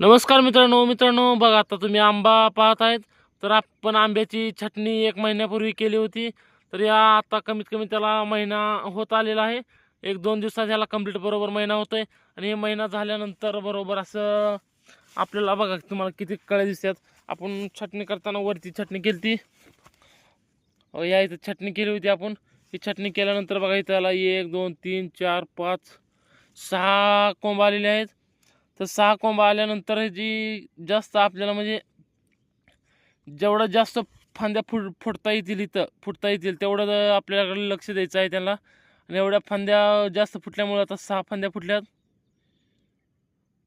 नमस्कार मित्रांनो मित्रांनो बघा आता तुम्ही आंबा पाहत आहेत. तर आपण आंब्याची छटणी एक महिन्यापूर्वी केली होती. तर या आता कमीत कमी त्याला महिना होत आलेला आहे. एक दोन दिवसात ह्याला कंप्लीट बरोबर महिना होतोय. आणि हे महिना झाल्यानंतर बरोबर असं आपल्याला बघा तुम्हाला किती कळे दिसतात. आपण छटणी करताना वरती छटणी केली ती या इथं छटणी केली होती आपण. ही छटणी केल्यानंतर बघा इथं त्याला एक दोन तीन चार पाच सहा कोंब आलेले आहेत. तर सहा कोंबा आल्यानंतर जी जास्त आपल्याला म्हणजे जेवढं जास्त फांद्या फुट फुटता येतील इथं फुटता येतील तेवढं आपल्याकडे लक्ष द्यायचं आहे त्यांना. आणि एवढ्या फांद्या जास्त फुटल्यामुळं आता सहा फांद्या फुटल्यात.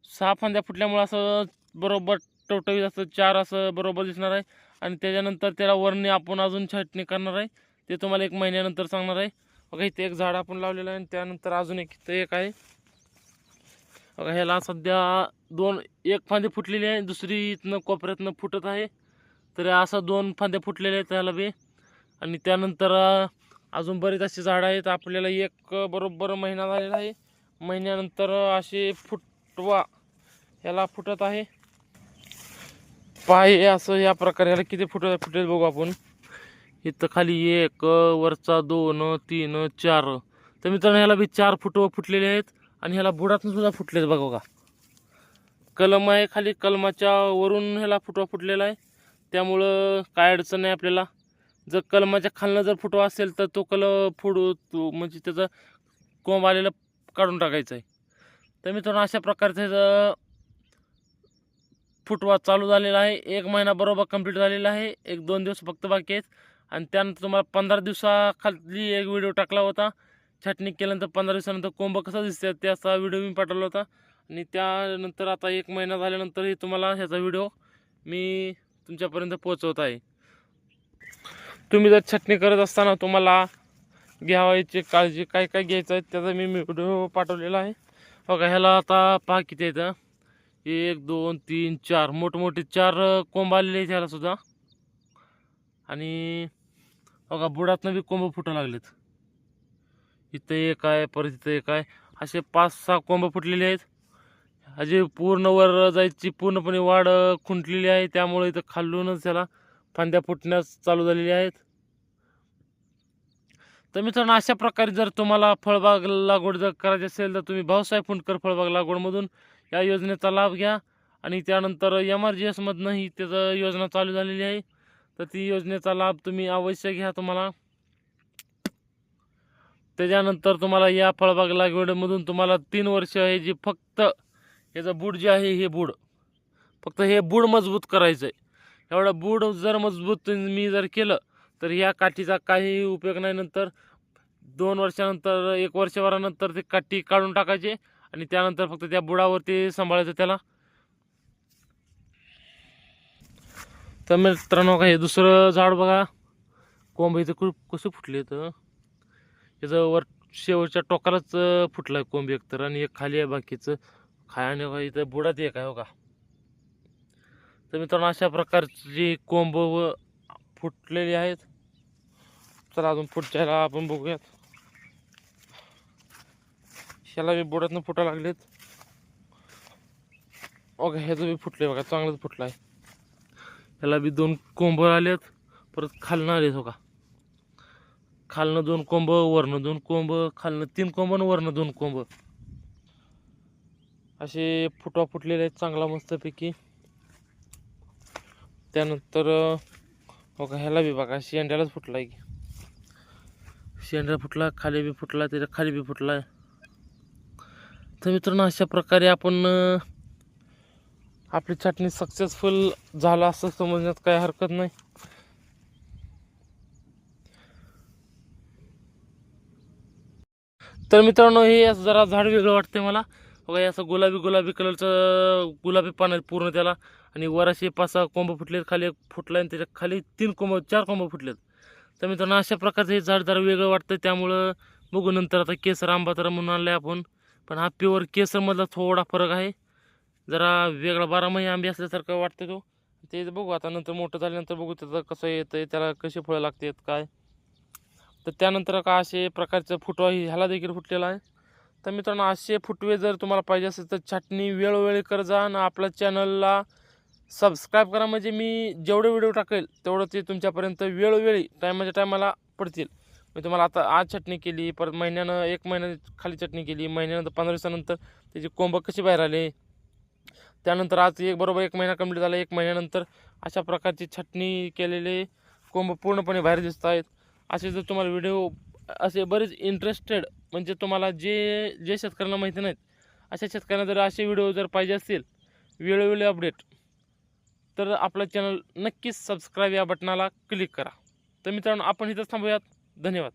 सहा फांद्या फुटल्यामुळं असं बरोबर टवटवीत असं चार असं बरोबर दिसणार आहे. आणि त्याच्यानंतर त्याला वरणी आपण अजून छाटणी करणार आहे. ते तुम्हाला एक महिन्यानंतर सांगणार आहे. बघा इथे एक झाड आपण लावलेलं आहे आणि त्यानंतर अजून एक इथं एक आहे. बघा ह्याला सध्या दोन एक फांदी फुटलेली आहे दुसरी इथनं कोपऱ्यातनं फुटत आहे. तर असं दोन फांद्या फुटलेल्या आहेत त्याला बी. आणि त्यानंतर अजून बरेच असे झाडं आहेत. आपल्याला एक बरोबर महिना झालेला आहे. महिन्यानंतर असे फुटवा ह्याला फुटत आहे. पाय असं या प्रकारे ह्याला किती फुट फुटेल बघू आपण. इथं खाली एक वरचा दोन तीन चार. तर मित्रांनो ह्याला बी चार फुटवं फुटलेले आहेत. आणि ह्याला बुडातून सुद्धा फुटलेत बघा का कलम आहे खाली कलमाच्या वरून ह्याला फुटवा फुटलेला आहे. त्यामुळं काय अडचण नाही आपल्याला. जर कलमाच्या खालनं जर फुटवा असेल तर तो कल फुडू तो म्हणजे त्याचं कोंब आलेलं काढून टाकायचं आहे. तर मित्रांनो अशा प्रकारचं त्याचं फुटवा चालू झालेला आहे. एक महिना बरोबर कंप्लीट झालेला आहे. एक दोन दिवस फक्त बाकी आहेत. आणि त्यानंतर तुम्हाला पंधरा दिवसाखाली एक व्हिडिओ टाकला होता. छाटणी केल्यानंतर पंधरा दिवसानंतर कोंब कसा दिसतं त्याचा व्हिडिओ मी पाठवला होता. आणि त्यानंतर आता एक महिना झाल्यानंतरही तुम्हाला ह्याचा व्हिडिओ मी तुमच्यापर्यंत पोहोचवत आहे. तुम्ही जर छटणी करत असताना तुम्हाला घ्यावायची काळजी काय काय घ्यायचं आहे त्याचा मी व्हिडिओ पाठवलेला आहे. बघा ह्याला आता पहा किती येतं एक दोन तीन चार. मोठमोठे चार कोंब आलेले आहेत ह्याला सुद्धा. आणि बघा बुडातनं बी कोंब फुटा लागलेत. इथं एक आहे परत इथं एक आहे. असे पाच सहा कोंब फुटलेले आहेत. अजे पूर्ण वर जायची पूर्णपणे वाढ खुंटलेली आहे. त्यामुळे इथं खालूनच त्याला फांद्या फुटण्यास चालू झालेल्या आहेत. तर मित्रांनो अशा प्रकारे जर तुम्हाला फळबाग लागवड जर करायची असेल तर तुम्ही भाऊसाहेब फुंडकर फळबाग लागवडमधून या योजनेचा लाभ घ्या. आणि त्यानंतर एम आर जी एसमधनंही त्याचं योजना चालू झालेली आहे. तर ती योजनेचा लाभ तुम्ही अवश्य घ्या तुम्हाला. त्याच्यानंतर तुम्हाला या फळबाग लागवडीमधून तुम्हाला तीन वर्ष आहे जी फक्त याचं बूड जे आहे हे बूड. फक्त हे बूड मजबूत करायचं आहे एवढं बूड जर मजबूत मी जर केलं तर ह्या काठीचा काही उपयोग नाही. नंतर दोन वर्षानंतर एक वर्षभरानंतर ते काठी काढून टाकायचे आणि त्यानंतर फक्त त्या बुडावरती सांभाळायचं त्याला. तर मित्रांनो का हे दुसरं झाड बघा. कोंब इथं खूप कसं फुटले तर त्याचं वर शेवटच्या टोकालाच फुटलं आहे कोंब एक तर आणि एक खाली आहे बाकीचं. खाय आणि इथं बुडात एक आहे हो का? तर मित्रांनो अशा प्रकारची कोंब व फुटलेली आहेत. तर अजून पुढच्याला आपण बघूयात. ह्याला बी बुडातनं फुटा लागलेत. ओके ह्याचं बी फुटले बघा चांगलंच फुटलं आहे ह्याला बी दोन कोंब आलेत परत खालनं आहेत हो का? खालनं दोन कोंब वरनं दोन कोंब खालनं तीन कोंब आणि वरनं दोन कोंब. असे फुटवा फुटलेले आहेत चांगला मस्तपैकी. त्यानंतर हो का ह्याला बी बघा शेंड्यालाच फुटला आहे की. शेंड्या फुटला खाली बी फुटला त्याच्याखाली बी फुटला. आहे तर मित्रांनो अशा प्रकारे आपण आपली चटणी सक्सेसफुल झाला असं समजण्यात काही हरकत नाही. तर मित्रांनो हे असं जरा झाड वेगळं वाटतंय मला. बघा हे असं गुलाबी गुलाबी कलरचं गुलाबी पान पूर्ण त्याला. आणि वर असे पाच सहा कोंब फुटलेत खाली एक फुटला आणि त्याच्याखाली तीन कोंब चार कोंब फुटलेत. तर मित्रांनो अशा प्रकारचं हे झाड जरा वेगळं वाटतं त्यामुळं बघू नंतर आता केसर आंबा तर म्हणून आणलं आपण. पण हा प्युअर केसरमधला थोडा फरक आहे. जरा वेगळा बारामाही आंबे असल्यासारखं वाटतं तो. ते बघू आता नंतर मोठं झाल्यानंतर बघू त्याचं कसं येतं त्याला कशी फळं लागतात काय. तर त्यानंतर का असे प्रकारचं फुटवा ह्याला देखील फुटलेला आहे. तर मित्रांनो असे फुटवे जर तुम्हाला पाहिजे असेल तर छाटणी वेळोवेळी कर जा आणि आपल्या चॅनलला सबस्क्राईब करा. म्हणजे मी जेवढे व्हिडिओ टाकेल तेवढं ते तुमच्यापर्यंत वेळोवेळी टायमाच्या टायमाला पडतील. मी तुम्हाला आता आज चटणी केली परत महिन्यानं एक महिन्या खाली चटणी केली महिन्यानंतर पंधरा दिवसानंतर त्याची कोंब कशी बाहेर आले? त्यानंतर आज एक बरोबर एक महिना कंप्लीट झाला. एक महिन्यानंतर अशा प्रकारची छटणी केलेले कोंब पूर्णपणे बाहेर दिसत आहेत. असे जर तुम्हाला व्हिडिओ असे बरेच इंटरेस्टेड म्हणजे तुम्हाला जे जे शेतकऱ्यांना माहिती नाहीत अशा शेतकऱ्यांना जर असे व्हिडिओ जर पाहिजे असतील वेळोवेळी अपडेट तर आपलं चॅनल नक्कीच सबस्क्राईब या बटनाला क्लिक करा. तर मित्रांनो आपण इथंच थांबूयात. धन्यवाद.